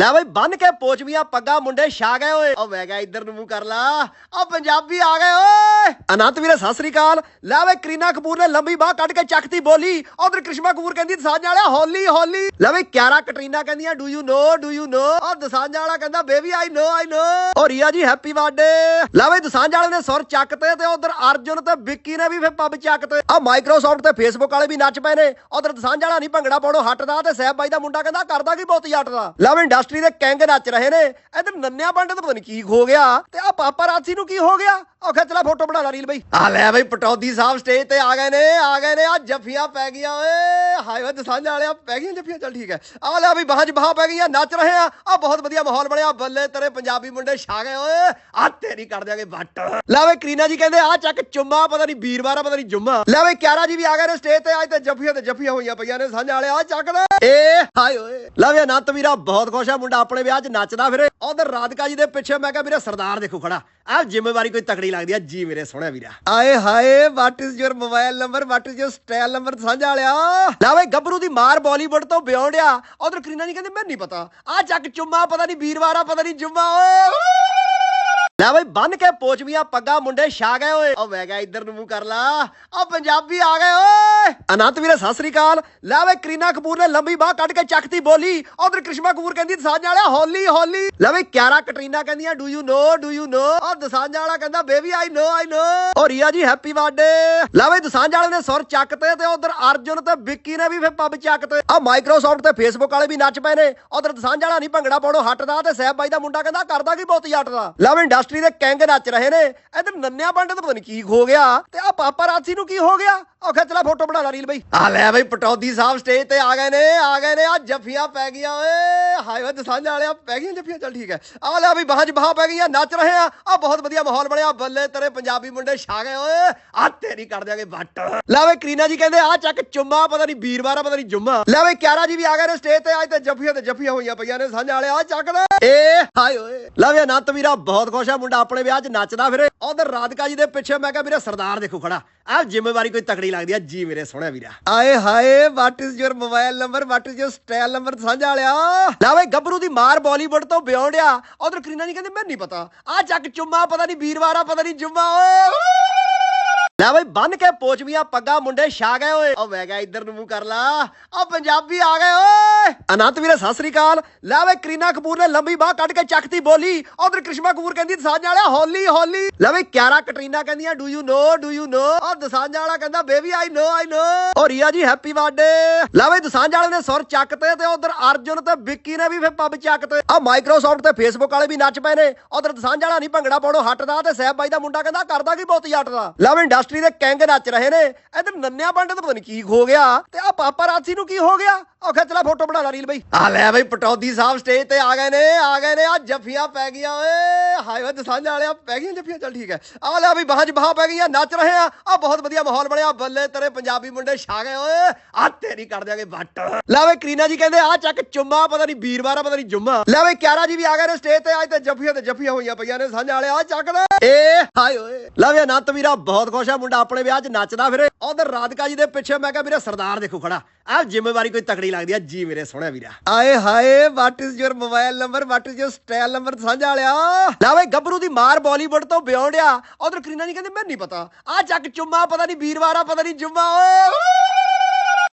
ਲੈ ਬਈ ਬੰਨ ਕੇ ਪੋਚਵੀਆਂ ਪੱਗਾ, ਮੁੰਡੇ ਛਾ ਗਏ ਓਏ। ਓ ਮੈਂ ਕਿਹਾ ਇੱਧਰ ਨੂੰ ਮੂੰਹ ਕਰ ਲਾ। ਓ ਪੰਜਾਬੀ ਆ ਗਏ ਓਏ। ਅਨੰਤ ਵੀਰੇ, ਸਤਿ ਸ੍ਰੀ ਅਕਾਲ। ਲੈ ਬਈ, ਕਰੀਨਾ ਕਪੂਰ ਨੇ ਲੰਬੀ ਬਾਹ ਕੱਢ ਕੇ ਚੱਕਤੀ ਬੋਲੀ। ਉਧਰ ਕ੍ਰਿਸ਼ਮਾ ਕਪੂਰ ਕਹਿੰਦੀ, ਦਸਾਂਝ ਵਾਲਿਆ, ਹੌਲੀ ਹੌਲੀ। ਲੈ ਬਈ, ਕਿਆਰਾ ਕਟਰੀਨਾ ਕਹਿੰਦੀਆਂ do you know do you know ਓ ਦਸਾਂਝ ਵਾਲਾ ਕਹਿੰਦਾ ਬੇਬੀ ਆਈ ਨੋ ਆਈ ਨੋ ਓ ਰੀਆ ਜੀ ਹੈਪੀ ਬਰਥਡੇ ਲੈ ਬਈ, ਦਸਾਂਝ ਵਾਲੇ ਨੇ ਸੁਰ ਚੱਕਤੇ ਤੇ ਉਧਰ ਅਰਜੁਨ ਤੇ ਵਿੱਕੀ ਨੇ ਵੀ ਫੇ ਪੱਬ ਚੱਕਤੇ ਆ ਮਾਈਕਰੋਸਾਫਟ ਤੇ ਫੇਸਬੁੱਕ ਵਾਲੇ ਵੀ ਨੱਚ ਪਏ ਨੇ। ਉਧਰ ਦਸਾਂਝ ਵਾਲਾ ਨਹੀਂ ਭੰਗੜਾ ਪਾਉਣੋਂ ਹਟਦਾ ਤੇ ਸਹਿਬ ਬਾਈ ਦਾ ਮੁੰਡਾ ਕਹਿੰਦਾ, ਕਰਦਾ ਕੀ ਬਹੁਤ ਜੱਟ ਦਾ ਲੈ ਬਈ ਇੰਡਸਟਰੀ ਦੇ ਕੈਂਗ ਨੱਚ ਰਹੇ ਨੇ। ਇਧਰ ਨੰਨਿਆ ਬੰਡ ਤੇ ਪਤਾ ਨਹੀਂ ਕੀ ਹੋ ਗਿਆ ਤੇ ਆ ਪਾਪਾ ਰਾਸੀ ਨੂੰ ਕੀ ਹੋ ਗਿਆ? ਉਹ ਖਿੱਚ ਲੈ ਫੋਟੋ ਬਣਾ ਲਾ ਰੀਲ ਬਈ। ਆ ਲੈ ਬਈ, ਪਟੌਦੀ ਸਾਹਿਬ ਸਟੇਜ ਤੇ ਆ ਗਏ ਨੇ, ਆ ਗਏ ਨੇ ਆ ਜੱਫੀਆਂ ਪੈ ਗਈਆਂ, ਓਏ। ਹਾਏ ਓਏ ਦਸਾਂਝ ਵਾਲਿਆ ਪੈ ਗਈਆਂ ਜੱਫੀਆਂ, ਚੱਲ ਠੀਕ ਹੈ। ਆ ਲੈ ਬਈ, ਬਾਹਾਂ 'ਚ ਬਾਹਾਂ ਪੈ ਗਈਆਂ, ਨੱਚ ਰਹੇ ਆ। ਆ ਬਹੁਤ ਵਧੀਆ ਮਾਹੌਲ ਬਣਿਆ, ਬੱਲੇ ਤੇਰੇ ਪੰਜਾਬੀ ਮੁੰਡੇ ਛਾ ਗਏ, ਓਏ। ਆ ਤੇਰੀ ਕਰ ਦਿਆਂਗੇ ਵੱਟ। ਲੈ ਬਈ, ਕਰੀਨਾ ਜੀ ਕਹਿੰਦੇ ਆ ਚੱਕ ਚੁੰਮਾ, ਪਤਾ ਨਹੀਂ ਵੀਰਵਾਰ, ਪਤਾ ਨਹੀਂ ਜੁੰਮਾ। ਲੈ ਬਈ, ਕਿਆਰਾ ਜੀ ਵੀ ਆ ਗਏ ਨੇ ਸਟੇਜ ਤੇ, ਅੱਜ ਤੇ ਜੱਫੀਆਂ ਤੇ ਜੱਫੀਆਂ ਹੋਈਆਂ ਪਈਆਂ ਨੇ ਸਾਂਝ ਵਾਲੇ ਆ ਚੱਕ ਦੇ ਏ, ਹਾਏ ਓਏ। ਲੈ ਵੀ ਅਨੰਤ ਵੀਰਾ, ਬਹੁਤ ਖੁਸ਼ ਆ। ਮੁੰਡਾ ਆਪਣੇ ਵਿਆਹ 'ਚ ਨੱਚਦਾ ਫਿਰੇ। ਉਧਰ ਰਾਧਿਕਾ ਜੀ ਦੇ ਪਿੱਛੇ ਮੈਂ ਕਿਹਾ ਵੀਰੇ ਸਰਦਾਰ ਦੇਖੋ ਖੜਾ। ਆ ਜ਼ਿੰਮੇਵਾਰੀ ਕੋਈ ਤਕੜੀ ਲੱਗਦੀ ਆ। ਜੀ ਮੇਰੇ ਸੋਹਣਿਆ ਵੀਰਾ। ਆਏ ਹਾਏ what is your mobile number what is your style number ਸਾਂਝਾ ਵਾਲਿਆ ਲੈ ਬਈ ਗੱਭਰੂ ਦੀ ਮਾਰ ਬਾਲੀਵੁੱਡ ਤੋਂ ਬਿਯੋਂਡ ਆ ਉਧਰ ਕਰੀਨਾ ਜੀ ਕਹਿੰਦੇ ਮੈਨੂੰ ਨਹੀਂ ਪਤਾ। ਆ ਚੱਕ ਚੁੰਮਾ ਪਤਾ ਨਹੀਂ ਵੀਰਵਾਰ ਆ ਪਤਾ ਨਹੀਂ ਜੁੰਮਾ ਓਏ। ਲੈ ਬਈ ਬੰਨ ਕੇ ਪੋਚਵੀਆਂ ਪੱਗਾ, ਮੁੰਡੇ ਛਾ ਗਏ ਓਏ। ਓ ਮੈਂ ਕਿਹਾ ਇੱਧਰ ਨੂੰ ਮੂੰਹ ਕਰ ਲਾ। ਓ ਪੰਜਾਬੀ ਆ ਗਏ ਓਏ। ਅਨੰਤ ਵੀਰੇ, ਸਤਿ ਸ੍ਰੀ ਅਕਾਲ। ਲੈ ਬਈ, ਕਰੀਨਾ ਕਪੂਰ ਨੇ ਲੰਬੀ ਬਾਹ ਕੱਢ ਕੇ ਚੱਕਤੀ ਬੋਲੀ। ਉਧਰ ਕ੍ਰਿਸ਼ਮਾ ਕਪੂਰ ਕਹਿੰਦੀ, ਦਸਾਂਝ ਵਾਲਿਆ, ਹੌਲੀ ਹੌਲੀ। ਲੈ ਬਈ, ਕਿਆਰਾ ਕਟਰੀਨਾ ਕਹਿੰਦੀਆਂ do you know do you know ਓ ਦਸਾਂਝ ਵਾਲਾ ਕਹਿੰਦਾ ਬੇਬੀ ਆਈ ਨੋ ਆਈ ਨੋ ਓ ਰੀਆ ਜੀ ਹੈਪੀ ਬਰਥਡੇ ਲੈ ਬਈ, ਦਸਾਂਝ ਵਾਲੇ ਨੇ ਸੁਰ ਚੱਕਤੇ ਤੇ ਉਧਰ ਅਰਜੁਨ ਤੇ ਵਿੱਕੀ ਨੇ ਵੀ ਫੇ ਪੱਬ ਚੱਕਤੇ ਆ ਮਾਈਕਰੋਸਾਫਟ ਤੇ ਫੇਸਬੁੱਕ ਵਾਲੇ ਵੀ ਨੱਚ ਪਏ ਨੇ। ਉਧਰ ਦਸਾਂਝ ਵਾਲਾ ਨਹੀਂ ਭੰਗੜਾ ਪਾਉਣੋਂ ਹਟਦਾ ਤੇ ਸਹਿਬ ਬਾਈ ਦਾ ਮੁੰਡਾ ਕਹਿੰਦਾ, ਕਰਦਾ ਕੀ ਬਹੁਤ ਜੱਟ ਦਾ ਲੈ ਬਈ ਇੰਡਸਟਰੀ ਦੇ ਕੈਂਗ ਨੱਚ ਰਹੇ ਨੇ। ਇਧਰ ਨੰਨਿਆ ਬੰਡ ਤੇ ਪਤਾ ਨਹੀਂ ਕੀ ਹੋ ਗਿਆ ਤੇ ਆ ਪਾਪਾ ਰਾਸੀ ਨੂੰ ਕੀ ਹੋ ਗਿਆ? ਉਹ ਖਿੱਚ ਲੈ ਫੋਟੋ ਬਣਾ ਲਾ ਰੀਲ ਬਈ। ਆ ਲੈ ਬਈ, ਪਟੌਦੀ ਸਾਹਿਬ ਸਟੇਜ ਤੇ ਆ ਗਏ ਨੇ, ਆ ਗਏ ਨੇ ਆ ਜੱਫੀਆਂ ਪੈ ਗਈਆਂ, ਓਏ। ਹਾਏ ਓਏ ਦਸਾਂਝ ਵਾਲਿਆ ਪੈ ਗਈਆਂ ਜੱਫੀਆਂ, ਚੱਲ ਠੀਕ ਹੈ। ਆ ਲੈ ਬਈ, ਬਾਹਾਂ 'ਚ ਬਾਹਾਂ ਪੈ ਗਈਆਂ, ਨੱਚ ਰਹੇ ਆ। ਆ ਬਹੁਤ ਵਧੀਆ ਮਾਹੌਲ ਬਣਿਆ, ਬੱਲੇ ਤੇਰੇ ਪੰਜਾਬੀ ਮੁੰਡੇ ਛਾ ਗਏ, ਓਏ। ਆ ਤੇਰੀ ਕਰ ਦਿਆਂਗੇ ਵੱਟ। ਲੈ ਬਈ, ਕਰੀਨਾ ਜੀ ਕਹਿੰਦੇ ਆ ਚੱਕ ਚੁੰਮਾ, ਪਤਾ ਨਹੀਂ ਵੀਰਵਾਰ, ਪਤਾ ਨਹੀਂ ਜੁੰਮਾ। ਲੈ ਬਈ, ਕਿਆਰਾ ਜੀ ਵੀ ਆ ਗਏ ਨੇ ਸਟੇਜ ਤੇ, ਅੱਜ ਤੇ ਜੱਫੀਆਂ ਤੇ ਜੱਫੀਆਂ ਹੋਈਆਂ ਪਈਆਂ ਨੇ ਸਾਂਝ ਵਾਲੇ ਆ ਚੱਕ ਦੇ ਏ, ਹਾਏ ਓਏ। ਲੈ ਵੀ ਅਨੰਤ ਵੀਰਾ, ਬਹੁਤ ਖੁਸ਼ ਆ। ਮੁੰਡਾ ਆਪਣੇ ਵਿਆਹ 'ਚ ਨੱਚਦਾ ਫਿਰੇ। ਉਧਰ ਰਾਧਿਕਾ ਜੀ ਦੇ ਪਿੱਛੇ ਮੈਂ ਕਿਹਾ ਵੀਰੇ ਸਰਦਾਰ ਦੇਖੋ ਖੜਾ। ਆ ਜ਼ਿੰਮੇਵਾਰੀ ਕੋਈ ਤਕੜੀ ਲੱਗਦੀ ਆ। ਜੀ ਮੇਰੇ ਸੋਹਣਿਆ ਵੀਰਾ। ਆਏ ਹਾਏ what is your mobile number what is your style number ਸਾਂਝਾ ਵਾਲਿਆ ਲੈ ਬਈ ਗੱਭਰੂ ਦੀ ਮਾਰ ਬਾਲੀਵੁੱਡ ਤੋਂ ਬਿਯੋਂਡ ਆ ਉਧਰ ਕਰੀਨਾ ਜੀ ਕਹਿੰਦੇ ਮੈਨੂੰ ਨਹੀਂ ਪਤਾ। ਆ ਚੱਕ ਚੁੰਮਾ ਪਤਾ ਨਹੀਂ ਵੀਰਵਾਰ ਆ ਪਤਾ ਨਹੀਂ ਜੁੰਮਾ ਓਏ। ਲੈ ਬਈ ਬੰਨ ਕੇ ਪੋਚਵੀਆਂ ਪੱਗਾ, ਮੁੰਡੇ ਛਾ ਗਏ ਓਏ। ਓ ਮੈਂ ਕਿਹਾ ਇੱਧਰ ਨੂੰ ਮੂੰਹ ਕਰ ਲਾ। ਓ ਪੰਜਾਬੀ ਆ ਗਏ ਓਏ। ਅਨੰਤ ਵੀਰੇ, ਸਤਿ ਸ੍ਰੀ ਅਕਾਲ। ਲੈ ਬਈ, ਕਰੀਨਾ ਕਪੂਰ ਨੇ ਲੰਬੀ ਬਾਹ ਕੱਢ ਕੇ ਚੱਕਤੀ ਬੋਲੀ। ਉਧਰ ਕ੍ਰਿਸ਼ਮਾ ਕਪੂਰ ਕਹਿੰਦੀ, ਦਸਾਂਝ ਵਾਲਿਆ, ਹੌਲੀ ਹੌਲੀ। ਲੈ ਬਈ, ਕਿਆਰਾ ਕਟਰੀਨਾ ਕਹਿੰਦੀਆਂ do you know do you know ਓ ਦਸਾਂਝ ਵਾਲਾ ਕਹਿੰਦਾ ਬੇਬੀ ਆਈ ਨੋ ਆਈ ਨੋ ਓ ਰੀਆ ਜੀ ਹੈਪੀ ਬਰਥਡੇ ਲੈ ਬਈ, ਦਸਾਂਝ ਵਾਲੇ ਨੇ ਸੁਰ ਚੱਕਤੇ ਤੇ ਉਧਰ ਅਰਜੁਨ ਤੇ ਵਿੱਕੀ ਨੇ ਵੀ ਫੇ ਪੱਬ ਚੱਕਤੇ ਆ ਮਾਈਕਰੋਸਾਫਟ ਤੇ ਫੇਸਬੁੱਕ ਵਾਲੇ ਵੀ ਨੱਚ ਪਏ ਨੇ। ਉਧਰ ਦਸਾਂਝ ਵਾਲਾ ਨਹੀਂ ਭੰਗੜਾ ਪਾਉਣੋਂ ਹਟਦਾ ਤੇ ਸਹਿਬ ਬਾਈ ਦਾ ਮੁੰਡਾ ਕਹਿੰਦਾ, ਕਰਦਾ ਕੀ ਬਹੁਤ ਜੱਟ ਦਾ ਲੈ ਬਈ ਇੰਡਸਟਰੀ ਦੇ ਕੈਂਗ ਨੱਚ ਰਹੇ ਨੇ। ਇਧਰ ਨੰਨਿਆ ਬੰਡ ਤੇ ਪਤਾ ਨਹੀਂ ਕੀ ਹੋ ਗਿਆ ਤੇ ਆ ਪਾਪਾ ਰਾਸੀ ਨੂੰ ਕੀ ਹੋ ਗਿਆ? ਉਹ ਖਿੱਚ ਲੈ ਫੋਟੋ ਬਣਾ ਲਾ ਰੀਲ ਬਈ। ਆ ਲੈ ਬਈ, ਪਟੌਦੀ ਸਾਹਿਬ ਸਟੇਜ ਤੇ ਆ ਗਏ ਨੇ, ਆ ਗਏ ਨੇ ਆ ਜੱਫੀਆਂ ਪੈ ਗਈਆਂ, ਓਏ। ਹਾਏ ਓਏ ਦਸਾਂਝ ਵਾਲਿਆ ਪੈ ਗਈਆਂ ਜੱਫੀਆਂ, ਚੱਲ ਠੀਕ ਹੈ। ਆ ਲੈ ਬਈ, ਬਾਹਾਂ 'ਚ ਬਾਹਾਂ ਪੈ ਗਈਆਂ, ਨੱਚ ਰਹੇ ਆ। ਆ ਬਹੁਤ ਵਧੀਆ ਮਾਹੌਲ ਬਣਿਆ, ਬੱਲੇ ਤੇਰੇ ਪੰਜਾਬੀ ਮੁੰਡੇ ਛਾ ਗਏ, ਓਏ। ਆ ਤੇਰੀ ਕਰ ਦਿਆਂਗੇ ਵੱਟ। ਲੈ ਬਈ, ਕਰੀਨਾ ਜੀ ਕਹਿੰਦੇ ਆ ਚੱਕ ਚੁੰਮਾ, ਪਤਾ ਨਹੀਂ ਵੀਰਵਾਰ, ਪਤਾ ਨਹੀਂ ਜੁੰਮਾ। ਲੈ ਬਈ, ਕਿਆਰਾ ਜੀ ਵੀ ਆ ਗਏ ਨੇ ਸਟੇਜ ਤੇ, ਅੱਜ ਤੇ ਜੱਫੀਆਂ ਤੇ ਜੱਫੀਆਂ ਹੋਈਆਂ ਪਈਆਂ ਨੇ ਸਾਂਝ ਵਾਲੇ ਆ ਚੱਕ ਦੇ ਏ, ਹਾਏ ਓਏ। ਲੈ ਵੀ ਅਨੰਤ ਵੀਰਾ, ਬਹੁਤ ਖੁਸ਼ ਆ। ਮੁੰਡਾ ਆਪਣੇ ਵਿਆਹ 'ਚ ਨੱਚਦਾ ਫਿਰੇ। ਉਧਰ ਰਾਧਿਕਾ ਜੀ ਦੇ ਪਿੱਛੇ ਮੈਂ ਕਿਹਾ ਵੀਰੇ ਸਰਦਾਰ ਦੇਖੋ ਖੜਾ। ਆ ਜ਼ਿੰਮੇਵਾਰੀ ਕੋਈ ਤਕੜੀ ਲੱਗਦੀ ਆ। ਜੀ ਮੇਰੇ ਸੋਹਣਿਆ ਵੀਰਾ। ਆਏ ਹਾਏ what is your mobile number what is your style number ਸਾਂਝਾ ਵਾਲਿਆ ਲੈ ਬਈ ਗੱਭਰੂ ਦੀ ਮਾਰ ਬਾਲੀਵੁੱਡ ਤੋਂ ਬਿਯੋਂਡ ਆ ਉਧਰ ਕਰੀਨਾ ਜੀ ਕਹਿੰਦੇ ਮੈਨੂੰ ਨਹੀਂ ਪਤਾ। ਆ ਚੱਕ ਚੁੰਮਾ ਪਤਾ ਨਹੀਂ ਵੀਰਵਾਰ ਆ ਪਤਾ ਨਹੀਂ ਜੁੰਮਾ ਓਏ।